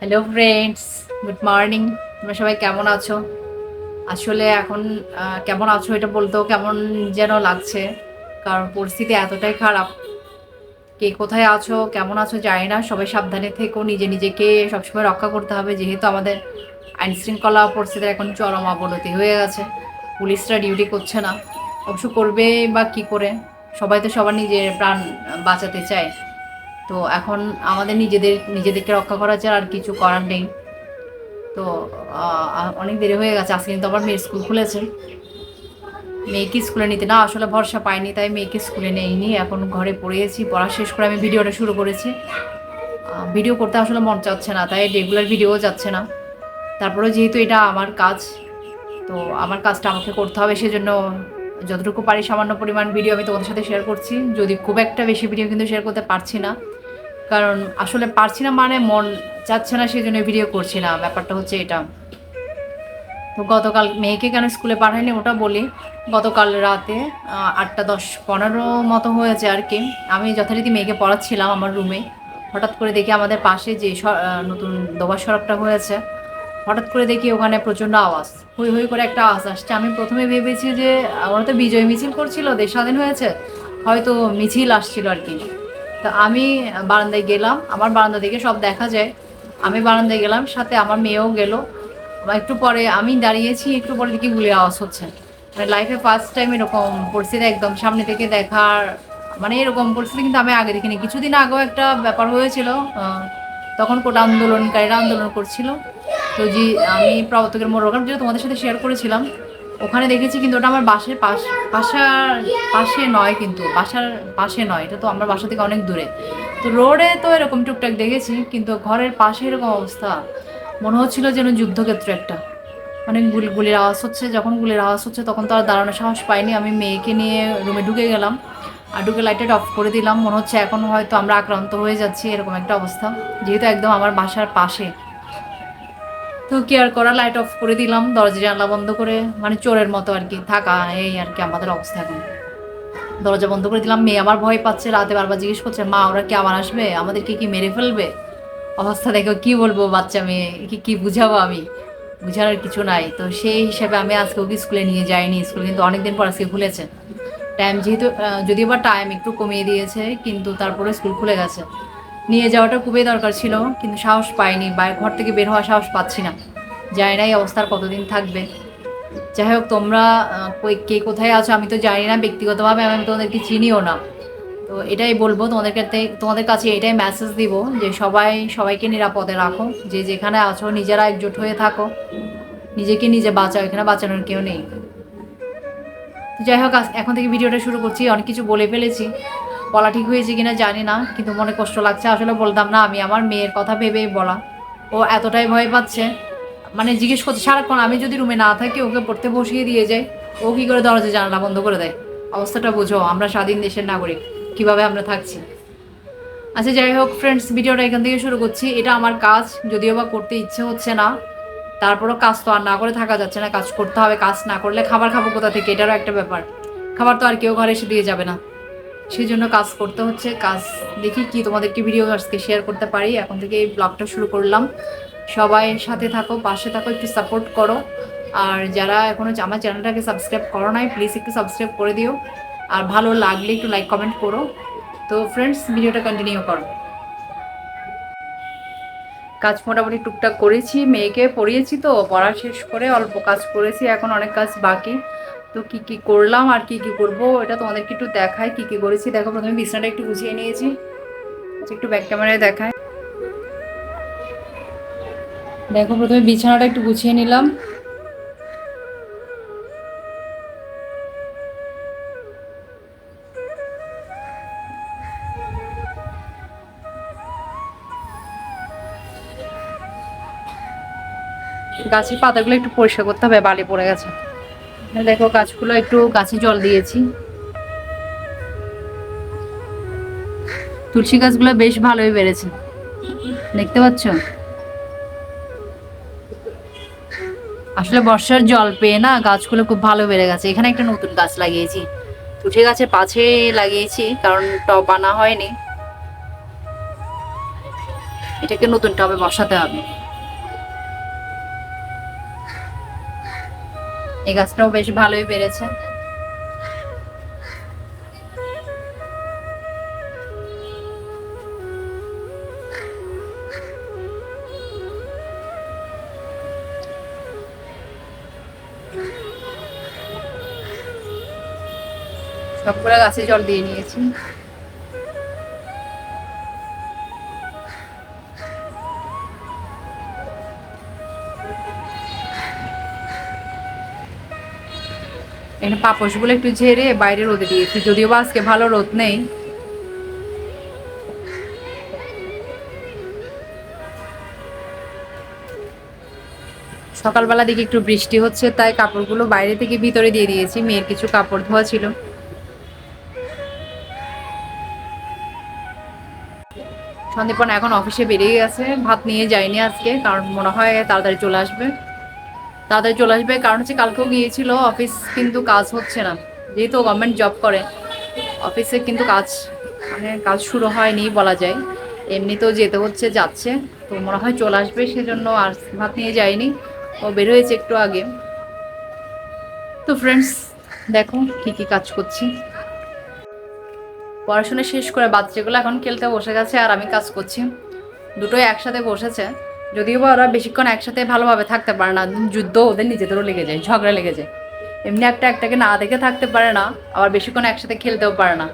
Hello friends good morning তোমরা সবাই কেমন আছো? আসলে এখন কেমন আছো এটা বলতেও কেমন যেন লাগছে, কারণ পরিস্থিতি এতটাই খারাপ। কে কোথায় আছো, কেমন আছো জানি না, সবাই সাবধানে থেকো, নিজে নিজেকে সবসময় রক্ষা করতে হবে, যেহেতু আমাদের আইন শৃঙ্খলা পরিস্থিতি এখন চরম অবনতি হয়ে গেছে, পুলিশরা ডিউটি করছে না। অবশ্য করবে বা কি করে? সবাই তো সবার নিজের প্রাণ বাঁচাতে চায়। তো এখন আমাদের নিজেদের, নিজেদেরকে রক্ষা করা ছাড়া আর কিছু করার নেই। তো অনেক দেরি হয়ে গেছে, আজকে কিন্তু আবার মেয়ের স্কুল খুলেছে। মেয়েকে স্কুলে নিতে না, আসলে ভরসা পাইনি, তাই মেয়েকে স্কুলে নেইনি, এখন ঘরে পড়িয়েছি, পড়া শেষ করে আমি ভিডিওটা শুরু করেছি। ভিডিও করতে আসলে মন চাচ্ছে না, তাই রেগুলার ভিডিও যাচ্ছে না। তারপরে যেহেতু এটা আমার কাজ, তো আমার কাজটা আমাকে করতে হবে, সেজন্য যতটুকু পারি সামান্য পরিমাণ ভিডিও আমি তোমাদের সাথে শেয়ার করছি। যদি খুব একটা বেশি ভিডিও কিন্তু শেয়ার করতে পারছি না কারণ আসলে পারছি না মানে মন চাচ্ছে না সেই জন্য ভিডিও করছি না ব্যাপারটা হচ্ছে এটা। তো গতকাল মেয়েকে কেন স্কুলে পাঠাইনি ওটা বলি। গতকাল রাতে আটটা দশ পনেরো মতো হয়েছে আর কি। আমি যথারীতি মেয়েকে পড়াচ্ছিলাম আমার রুমে হঠাৎ করে দেখি আমাদের পাশে যে নতুন দোবার সড়কটা হয়েছে। হঠাৎ করে দেখি ওখানে প্রচণ্ড আওয়াজ। হুই হুই করে একটা আওয়াজ আসছে। আমি প্রথমে ভেবেছি যে ওরা তো বিজয় মিছিল করছিল দেশ স্বাধীন হয়েছে। হয়তো মিছিল আসছিল আর কি। তো আমি বারান্দায় গেলাম, আমার বারান্দা থেকে সব দেখা যায়। আমি বারান্দায় গেলাম, সাথে আমার মেয়েও গেল। একটু পরে আমি দাঁড়িয়েছি, একটু পরে দেখি গুলি আওয়াজ হচ্ছে। মানে লাইফে ফার্স্ট টাইম এরকম পরিস্থিতি একদম সামনে থেকে দেখার মানে এরকম পরিস্থিতি কিন্তু আমি আগে দেখিনি। কিছুদিন আগেও একটা ব্যাপার হয়েছিল তখন কোটা আন্দোলনকারীরা আন্দোলন করছিল। তো জি, আমি প্রবর্তকের মোড় যেটা তোমাদের সাথে শেয়ার করেছিলাম ওখানে দেখেছি কিন্তু ওটা আমার বাসের পাশ, বাসার পাশে নয় কিন্তু, বাসার পাশে নয়। এটা তো আমার বাসা থেকে অনেক দূরে। তো রোডে তো এরকম টুকটাক দেখেছি, কিন্তু ঘরের পাশে এরকম অবস্থা। মনে হচ্ছিল যেন যুদ্ধক্ষেত্র একটা। অনেক গুলি, গুলির আওয়াজ হচ্ছে, যখন গুলির আওয়াজ হচ্ছে তখন তো আর দাঁড়ানোর সাহস পাইনি। আমি মেয়েকে নিয়ে রুমে ঢুকে গেলাম। আর ঢুকে লাইটটা অফ করে দিলাম। মনে হচ্ছে এখন হয়তো আমরা আক্রান্ত হয়ে যাচ্ছি, এরকম একটা অবস্থা। যেহেতু একদম আমার বাসার পাশে। তো কি আর করা? লাইট অফ করে দিলাম, দরজা জানলা বন্ধ করে মানে চোরের মতো আর কি থাকা, এই আর কি আমাদের অবস্থা এখন। দরজা বন্ধ করে দিলাম, মেয়ে আমার ভয় পাচ্ছে, রাতে বারবার জিজ্ঞেস করছে, মা, ওরা কি আবার আসবে? আমাদেরকে কি মেরে ফেলবে? অবস্থা দেখো, কি বলব বাচ্চা মেয়ে কি কি বুঝাবো আমি? বুঝানোর কিছু নাই। তো সেই হিসাবে আমি আজকে ওকে স্কুলে নিয়ে যাইনি, স্কুল কিন্তু অনেকদিন পর আজকে খুলেছে। টাইম যেহেতু যদিও বা টাইম একটু কমিয়ে দিয়েছে, কিন্তু তারপরে স্কুল খুলে গেছে। নিয়ে যাওয়াটা খুবই দরকার ছিল, কিন্তু সাহস পাইনি ঘর থেকে বের হওয়ার সাহস পাচ্ছি না। জানি না এই অবস্থার কতদিন থাকবে। যাই হোক, তোমরা কে কোথায় আছো আমি তো জানি না, ব্যক্তিগতভাবে আমি তোমাদেরকে চিনিও না। তো এটাই বলব তোমাদের কাছে তোমাদের কাছে এটাই মেসেজ দিব যে সবাই, সবাইকে নিরাপদে রাখো। যে যেখানে আছো নিজেরা একজোট হয়ে থাকো। নিজেকে নিজে বাঁচাও, এখানে বাঁচানোর কেউ নেই। যাই হোক এখন থেকে ভিডিওটা শুরু করছি, অনেক কিছু বলে ফেলেছি। বলা ঠিক হয়েছে কিনা জানি না, কিন্তু মনে কষ্ট লাগছে। আসলে বলতাম না, আমি আমার মেয়ের কথা ভেবেই বলা। ও এতটাই ভয় পাচ্ছে। মানে জিজ্ঞেস করছে, সারাক্ষণ আমি যদি রুমে না থাকি, ওকে পড়তে বসিয়ে দিয়ে যাই? ও কি করে দরজা জানালা বন্ধ করে দেয়? অবস্থাটা বুঝো, আমরা স্বাধীন দেশের নাগরিক, কীভাবে আমরা থাকছি? আচ্ছা যাই হোক ফ্রেন্ডস ভিডিওটা এখান থেকে শুরু করছি। এটা আমার কাজ, যদিও বা করতে ইচ্ছে হচ্ছে না। তারপরও কাজ তো আর না করে থাকা যাচ্ছে না, কাজ করতে হবে। কাজ না করলে খাবার খাব কোথা থেকে? এটারও একটা ব্যাপার। খাবার তো আর কেউ ঘরে এসে দিয়ে যাবে না। সেই জন্য কাজ করতে হচ্ছে। কাজ দেখি কি তোমাদেরকে ভিডিও আজকে শেয়ার করতে পারি। এখন থেকে এই ব্লগটা শুরু করলাম। সবাই সাথে থাকো, পাশে থাকো, একটু সাপোর্ট করো। আর যারা এখনও আমার চ্যানেলটাকে সাবস্ক্রাইব করো নাই প্লিজ একটু সাবস্ক্রাইব করে দিও। আর ভালো লাগলে একটু লাইক কমেন্ট করো। তো ফ্রেন্ডস ভিডিওটা কন্টিনিউ করো। কাজ মোটামুটি টুকটাক করেছি, মেয়েকে পড়িয়েছি তো, পড়া শেষ করে অল্প কাজ করেছি, এখন অনেক কাজ বাকি। তো কি কি করলাম আর কি কি করব এটা তোমাদেরকে একটু দেখাই কি কি করেছি। দেখো প্রথমে বিছানাটা একটু গুছিয়ে নিয়েছি। আচ্ছা, একটু ব্যাক ক্যামেরায় দেখায় দেখো প্রথমে বিছানাটা একটু গুছিয়ে নিলাম। গাছের পাতাগুলো একটু পরিষ্কার করতে হবে বালি পড়ে গেছে। দেখো গাছগুলো, একটু গাছে জল দিয়েছি। তুলসী গাছগুলো বেশ ভালোই বেড়েছে। দেখতে পাচ্ছ? আসলে বর্ষার জল পেয়ে না গাছগুলো খুব ভালো বেড়ে গেছে। এখানে একটা নতুন গাছ লাগিয়েছি। তুলসী গাছের পাশে লাগিয়েছি, কারণ টব আনা হয়নি। এটাকে নতুন টবে বসাতে হবে। এই গাছটাও বেশ ভালোই বেড়েছে। সবগুলো গাছে জল দিয়ে নিয়েছি। এখানে পাপোশগুলো একটু ঝেড়ে বাইরে রোদে দিয়েছি যদিও বা আজকে ভালো রোদ নেই। সকালবেলা দিকে একটু বৃষ্টি হচ্ছে, তাই কাপড়গুলো বাইরে থেকে ভিতরে দিয়ে দিয়েছি। মেয়ের কিছু কাপড় ধোয়া ছিল। সন্দীপন এখন অফিসে বেরিয়ে গেছে। ভাত নিয়ে যায়নি আজকে, কারণ মনে হয় তাড়াতাড়ি চলে আসবে। তাড়াতাড়ি চলে আসবে। কারণ হচ্ছে কালকেও গিয়েছিল অফিস, কিন্তু কাজ হচ্ছে না। যেহেতু গভর্নমেন্ট জব করে, অফিসে কিন্তু কাজ মানে কাজ শুরু হয়নি বলা যায়। এমনিতেও যেতে হচ্ছে, যাচ্ছে। তো মনে হয় চলে আসবে, সেজন্য আর ভাত নিয়ে যায়নি। ও বের হয়েছে একটু আগে। তো ফ্রেন্ডস দেখো কি কি কাজ করছি। পড়াশোনা শেষ করে বাচ্চাগুলো এখন খেলতে বসে গেছে আর আমি কাজ করছি। দুটোই একসাথে বসেছে। যদিও বা ওরা বেশিক্ষণ একসাথে ভালোভাবে থাকতে পারে না যুদ্ধ ওদের নিজেদেরও লেগে যায়, ঝগড়া লেগে যায়। এমনি একটা একটাকে না দেখে থাকতে পারে না, আবার বেশিক্ষণ একসাথে খেলতেও পারে না।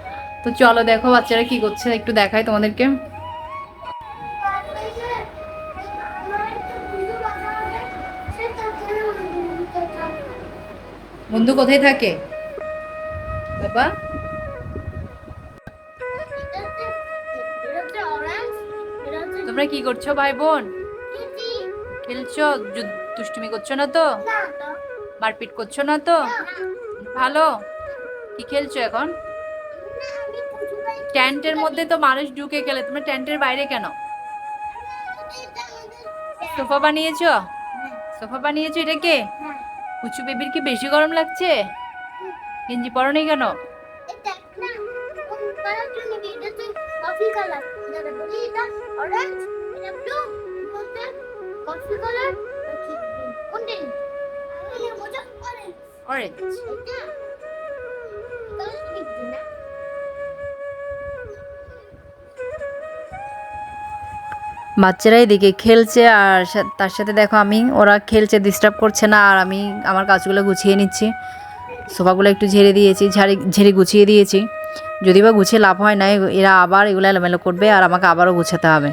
তো চলো দেখো বাচ্চারা কি করছে, একটু দেখাই তোমাদেরকে। বন্ধু কোথায় থাকে? বাবা? তোমরা কি করছ ভাই বোন? খেলছো? দুষ্টুমি করছ না তো? মারপিট করছ না তো? ভালো। কি খেলছো এখন? ট্যান্টের মধ্যে তো মানুষ ঢুকে গেলে, তোমরা ট্যান্টের বাইরে কেন? সোফা বানিয়েছো? সোফা বানিয়েছো এটা কে? উঁচু বেবির কি বেশি গরম লাগছে? গেঞ্জি পরনি কেন? কালার এটা বাচ্চারা এদিকে খেলছে আর তার সাথে দেখো আমি, ওরা খেলছে ডিস্টার্ব করছে না, আর আমি আমার কাজগুলো গুছিয়ে নিচ্ছি। সোফাগুলো একটু ঝেড়ে দিয়েছি, ঝাড়ি, ঝেড়ে গুছিয়ে দিয়েছি। যদি বা গুছিয়ে লাভ হয় না, এরা আবার এগুলো এলোমেলো করবে আর আমাকে আবারও গুছাতে হবে।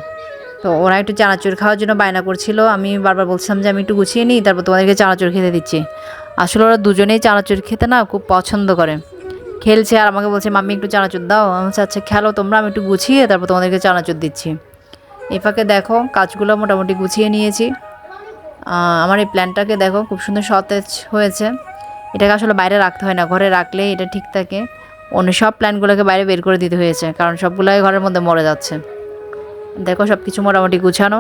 তো ওরা একটু চানাচুর খাওয়ার জন্য বায়না করছিল। আমি বারবার বলছিলাম যে আমি একটু গুছিয়ে নিই, তারপর তোমাদেরকে চানাচুর খেতে দিচ্ছি। আসলে ওরা দুজনেই চানাচুর খেতে না খুব পছন্দ করে। খেলছে আর আমাকে বলছে, মাম্মি, একটু চানাচুর দাও। আমি আচ্ছা খেলো তোমরা, আমি একটু গুছিয়ে তারপর তোমাদেরকে চানাচুর দিচ্ছি। এই ফাঁকে দেখো, কাজগুলো মোটামুটি গুছিয়ে নিয়েছি। আমার এই প্ল্যানটাকে দেখো, খুব সুন্দর সতেজ হয়েছে। এটাকে আসলে বাইরে রাখতে হয় না, ঘরে রাখলে এটা ঠিক থাকে। অন্য সব প্ল্যানগুলোকে বাইরে বের করে দিতে হয়েছে, কারণ সবগুলোই ঘরের মধ্যে মরে যাচ্ছে। দেখো সব কিছু মোটামুটি গুছানো।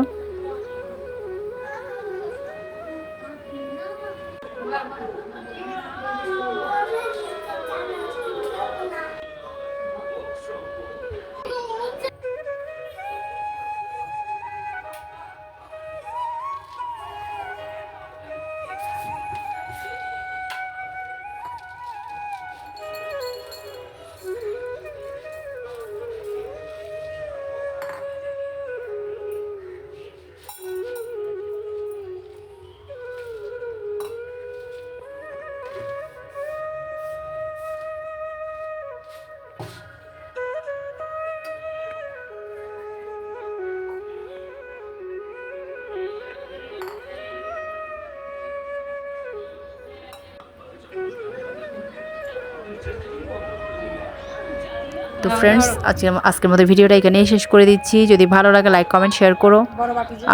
তো ফ্রেন্ডস আজকে আজকের মতো ভিডিওটা এখানেই শেষ করে দিচ্ছি। যদি ভালো লাগে লাইক কমেন্ট শেয়ার করো।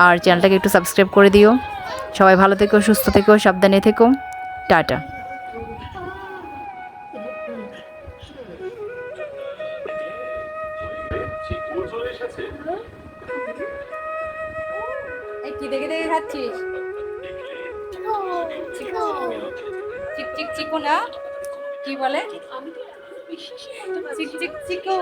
আর চ্যানেলটাকে একটু সাবস্ক্রাইব করে দিও। সবাই ভালো থেকো সুস্থ থেকো সাবধানে থেকো। টাটা। কি দেখে দেখে খাচ্ছিস? চিক চিক চিকু না? কি বলে? চিক চিক চিকু